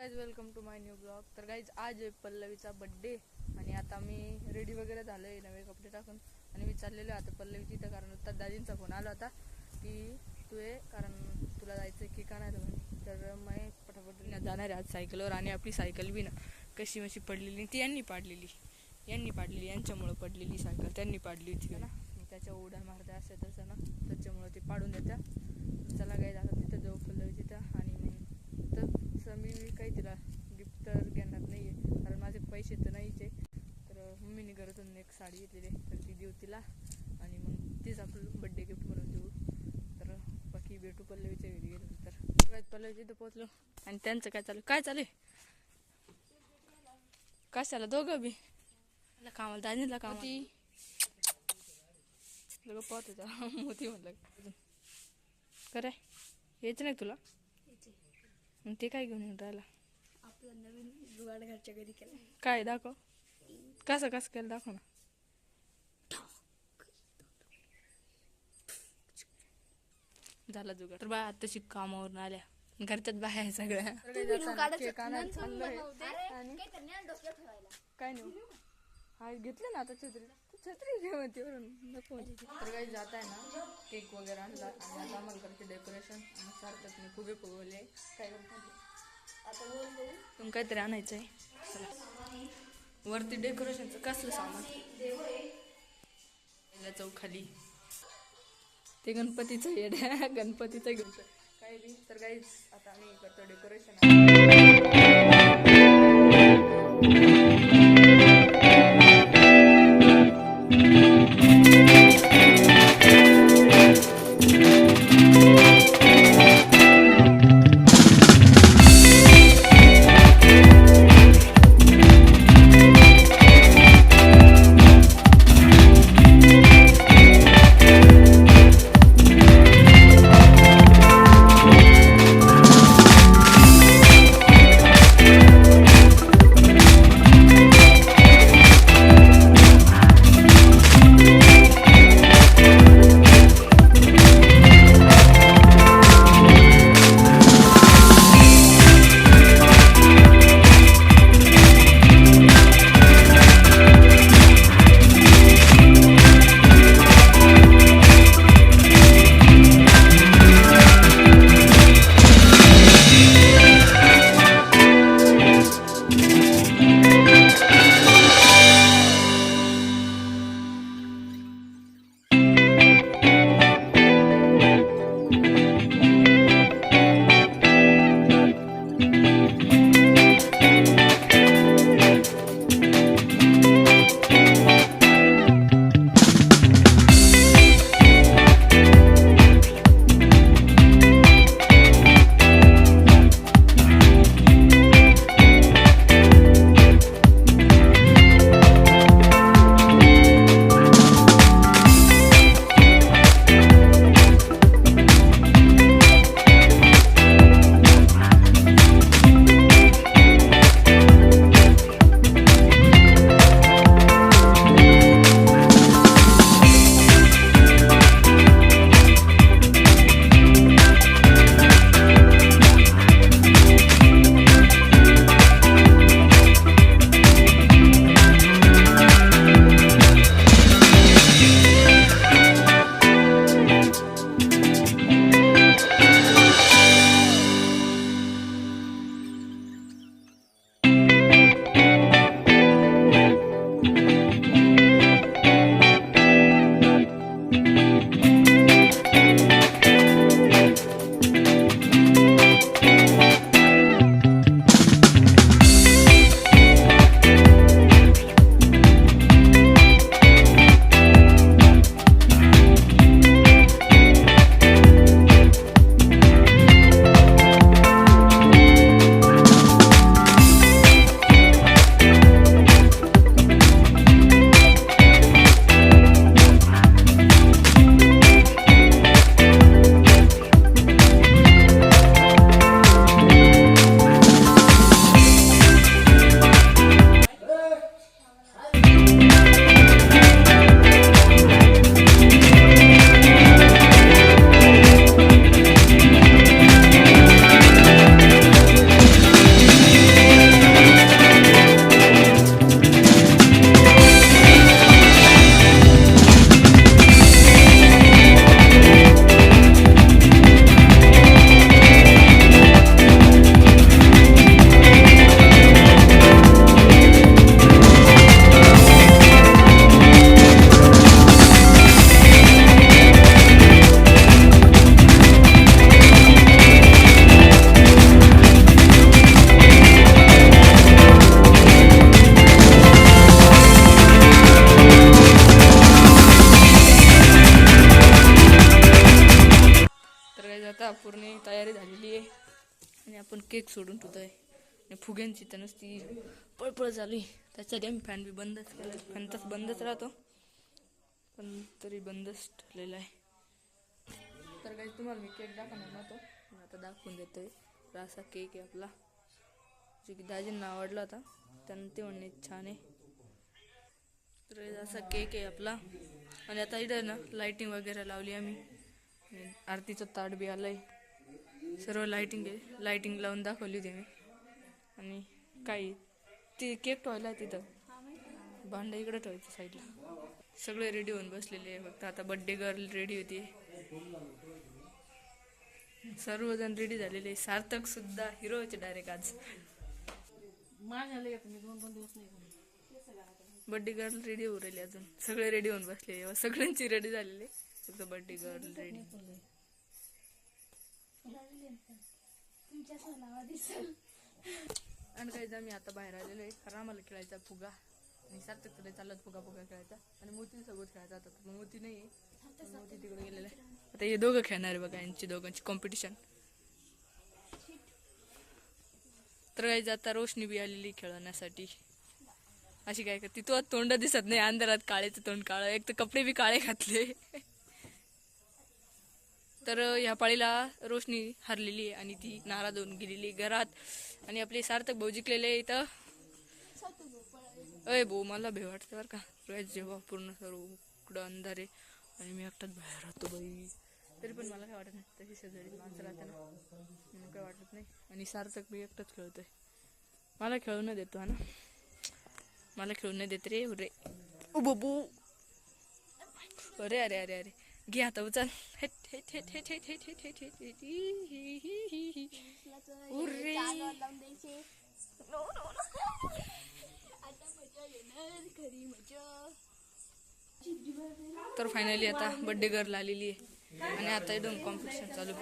Guys welcome to my new blog तर guys आज आहे पल्लवीचा बड्डे आणि आता मी रेडी वगैरे झालो आहे नवे कपडे टाकून. आणि मी चाललेलो आता पल्लवी तिथं कारण आता दाजींचा फोन आला होता की तू ये कारण तुला जायचं की का नाही म्हणे तर मी पटापट जाणार आहे आज सायकलवर आणि आपली सायकल बी ना कशी मशी पडलेली. ती यांनी पाडलेली. यांनी पाडलेली यांच्यामुळं पडलेली सायकल त्यांनी पाडली होती ना. त्याच्या उड्या मारता असे तसं ना. त्याच्यामुळं ते पाडून देत्या चला गाईज आता तिथं जाऊ पल्लवी तिथं आणि मग तर तसं मी काही तिला गिफ्ट तर घेणार नाही आहे कारण माझे पैसे तर नाहीच आहे तर मम्मीने घरातून एक साडी घेतलेली आहे. तर ती देऊ तिला. आणि मग तीच आपलं बड्डे गिफ्ट म्हणून देऊ. तर बाकी भेटू पल्लवीच्या घरी गेलो तर. काय पल्लवीच्या इथं पोचलो आणि त्यांचं काय चालू काय चालू कशाला दोघं बी? मला कामाला दाजीला कामाला. लोक पाहत होता मोती म्हणलं. करे यायचं नाही तुला? मग ते काय घेऊन येऊन राहिला? आपलं नवीन जुगाड घरच्या घरी केलं काय दाखव. कसं कसं केलं दाखव ना. झाला जुगाड. तर बा आताशी कामावरून आल्या. घरच्यात बाहेर आहे. सगळ्या काय नाही. हा घेतलं ना आता छत्री. तू छत्री घे म्हणते वरून नको. तर काही जात आहे ना केक वगैरे आणला आणि आता आम्हाला डेकोरेशन आणि सार्थक मी फुगे फुगवले. काय करतो? तुम्ही काहीतरी आणायचं आहे. चला. वरती डेकोरेशनचं कसलं सामान? चौखाली. ते गणपतीचं येड्या गणपतीचं घेऊन काय बी तर काही आता आम्ही करतो डेकोरेशन नाही तयारी झालेली आहे. आणि आपण केक सोडून ठेवतो आहे आणि फुग्यांची तर नुसती पळपळ चालू आहे. त्याच्यासाठी आम्ही फॅन बी बंदच केला फॅन तर बंदच राहतो. पण तरी बंदच ठेवलेला आहे. तर काही तुम्हाला मी केक दाखवणार नव्हतो पण आता दाखवून देतोय. आहे असा केक आहे आपला. जो की दाजींना आवडला होता. त्यांना ते म्हणणे छान आहे. तर असा केक आहे आपला. आणि आता इथं ना लाईटिंग वगैरे लावली आम्ही. आरतीचं ताट बी आलं आहे सर्व लाईटिंग आहे. लाईटिंग लावून दाखवली होती मी आणि काही ते केक ठेवायला तिथं. भांडं इकडे ठेवायचं साईडला सगळे रेडी होऊन बसलेले फक्त. आता बड्डे गर्ल रेडी होती. सर्वजण रेडी झालेले सार्थक सुद्धा हिरोचे डायरेक्ट आज. बड्डे गर्ल रेडी होऊ राहिली अजून. सगळे रेडी होऊन बसले सगळ्यांची रेडी झालेली फक्त बड्डे गर्ल रेडी तुमच्या सणावा दिसल आणि काही आम्ही आता बाहेर आलेलो आहे. कारण आम्हाला खेळायचा फुगा. आणि सार्थक तिकडे चालत फुगा फुगा खेळायचा. आणि मोती सोबत खेळायचा आता. मग मोती नाही आहे मोती तिकडे गेलेला आहे. आता हे दोघं खेळणार आहे बघा यांची दोघांची कॉम्पिटिशन तर काही आता रोशनी बी आलेली खेळण्यासाठी. अशी काय करते? तिथं तोंड दिसत नाही. अंधारात काळेचं तोंड काळं. एक तर कपडे बी काळे घातले. तर ह्या पाळीला रोशनी हरलेली आहे आणि ती नाराज होऊन गेलेली घरात. आणि आपले सार्थक भाऊ जिंकलेले इथं. अय भाऊ मला भे वाटतं बरं का. रोज जेव्हा पूर्ण सर्व उकडं अंधार आहे आणि मी एकटाच बाहेर राहतो बाई. तरी पण मला काय वाटत नाही तशी शेजारी माणसं राहते ना. काय वाटत नाही. आणि सार्थक मी एकटाच खेळतोय. मला खेळू न देतो हा ना. मला खेळू न देत रे रे ओ बाबू अरे अरे अरे अरे. घे आता उचल. उर्रे. तर फायनली आता बर्थडे गर्ल आलेली आहे. आणि आता एकदम कॉम्पिटिशन चालू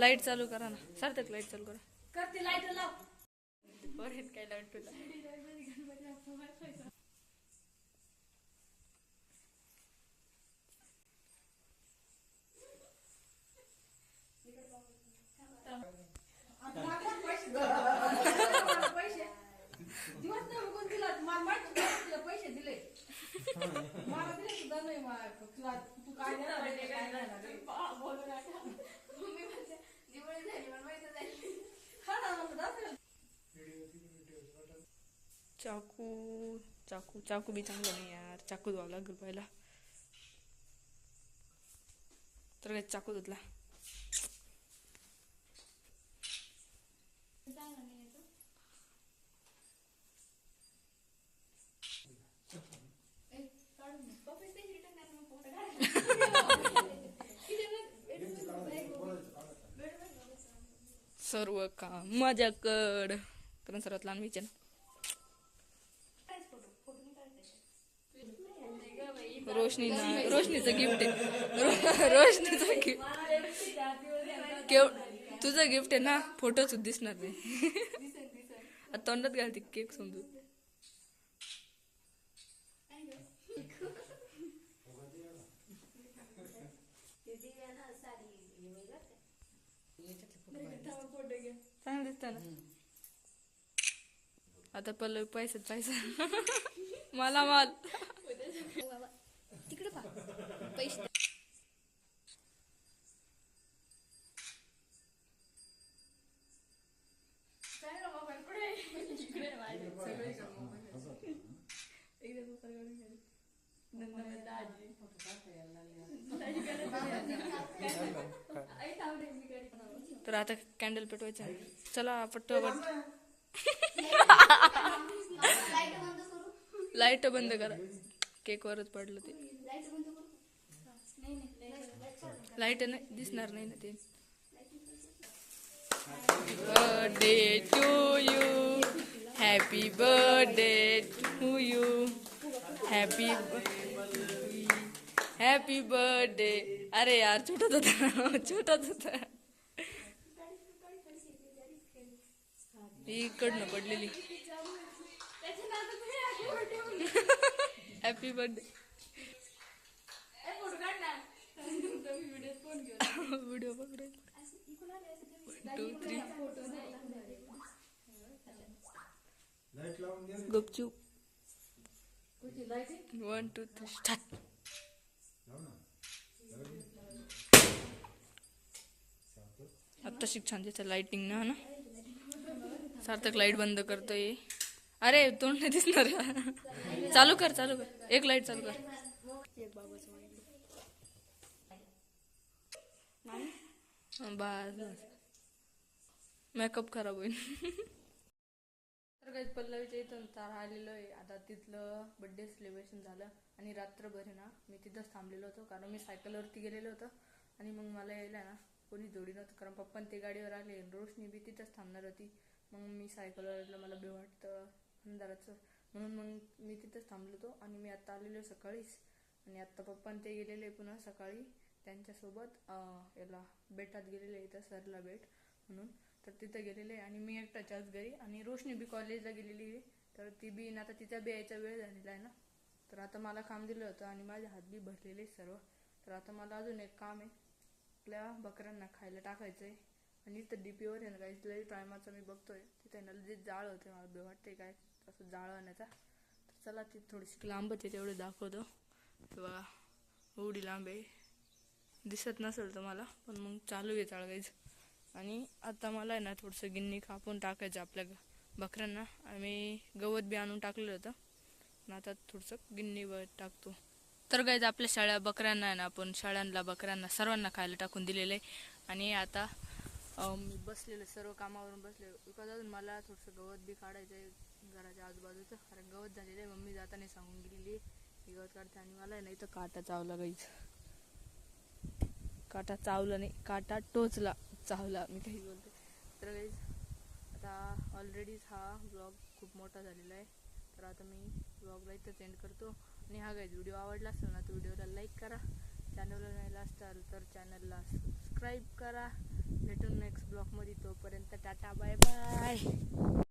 लाइट चालू करा ना. सर सार्थक लाइट चालू करा. करते लाइट लाव. बरेच काय लाइट तुला दिवस नाही बघून दिला. मला माहिती तुला. पैसे दिले. मला दिले सुद्धा नाही तुला तू काय देणार आहे, काय मम्मी म्हणते दिवाळी झाली मला माहिती झाली. हा ना, मग दाखव. चाकू चाकू चाकू बी चांगला नाही यार. चाकू धुवावं लागेल पहिला. तर काय चाकू धुतला? सर्व काम माझ्याकड. कारण सर्वात लहान विचार. रोशनी रोशनीचं गिफ्ट आहे. रोशनीचं गिफ्ट केव तुझं गिफ्ट आहे ना फोटोच दिसणार नाही. आता तोंडात घालते केक समजून. चांगलं दिसतं ना? आता पल्लवी पैसे पैसा. मला माल. तिकडे पैसे तर आता कॅन्डल पेटवायचं. चला। पटपट लाईट बंद करू लाईट बंद करा। केक वरच पडलं ते लाईट बंद करू नाही लाईट दिसणार नाही ना ते birthday to you happy birthday to you happy happy birthday अरे यार छोटाच होता छोटाच होता ही इकडनं पडलेली. Happy birthday video two three गुपचूप वन टू थ्री स्टार्ट आता आत्ता शिक्षण त्याचं लाइटिंग ना ना? सार्थक लाइट बंद करतोय. अरे तोंड नाही दिसणार. चालू कर चालू कर. एक लाइट चालू कर. बस मेकअप खराब होईल. तर काही पल्लवीच्या इथून तार आलेलो आहे. आता तिथलं बड्डे सेलिब्रेशन झालं. आणि रात्रभर आहे ना मी तिथंच थांबलेलो होतो. कारण मी सायकलवरती गेलेलो होतो. आणि मग मला यायला ना कोणी जोडी नव्हतं. कारण पप्पा ते गाडीवर आले. रोशनी बी तिथंच थांबणार होती. मग मी सायकलवर मला बी वाटतं अंधाराचं. म्हणून मग मी तिथंच थांबलो होतो आणि मी आत्ता आलेलो सकाळीच. आणि आत्ता पप्पा ते गेलेले पुन्हा सकाळी. त्यांच्यासोबत याला बेटात गेलेले इथं सरला बेट म्हणून. तर तिथं गेलेले आणि मी एकटाच्याच घरी. आणि रोशनी बी कॉलेजला गेलेली आहे. तर ती बी आता तिचा बी यायचा वेळ झालेला आहे ना. तर आता मला काम दिलं होतं आणि माझे हात बी भरलेले सर्व. तर आता मला अजून एक काम आहे. आपल्या बकऱ्यांना खायला टाकायचं आहे आणि इथं डी पीवर आहे ना काही लई टायमाचं मी बघतोय. तिथे ना जे जाळ होते मला बी वाटते काय? असं जाळ आणायचा. तर चला ती थोडीशी लांबच आहे तेवढे दाखवतो. किंवा एवढी लांब आहे. दिसत नसेल तर मला पण मग चालू आहे चाळगायचं आणि आता मला आहे ना थोडंसं गिन्नी कापून टाकायचं आपल्या ग- बकऱ्यांना. आम्ही गवत बी आणून टाकलेलं होतं. आणि आता थोडंसं गिन्नीवर टाकतो. तर गाईज आपल्या शाळ्या बकऱ्यांना आहे ना आपण शाळांना बकऱ्यांना सर्वांना खायला टाकून दिलेलं आहे. आणि आता मी बसलेलं सर्व कामावरून बसले बिकॉज अजून मला थोडंसं गवत बी काढायचं आहे घराच्या आजूबाजूचं. कारण गवत झालेलं आहे मम्मी जाताना सांगून गेलेली की गवत काढते आणि मला आहे ना इथं काटा चावला गाईज काटा चावला नाही काटा टोचला चावला मी काही बोलते. तर गाईज आता ऑलरेडीच हा ब्लॉग खूप मोठा झालेला आहे. तर आता मी ब्लॉगला इथंच एंड करतो. आणि हा गाईज व्हिडिओ आवडला असेल ना तर व्हिडिओला लाईक करा. चॅनलवर नाही असाल तर चॅनलला सबस्क्राईब करा. भेटून नेक्स्ट ब्लॉगमध्ये तोपर्यंत टाटा बाय बाय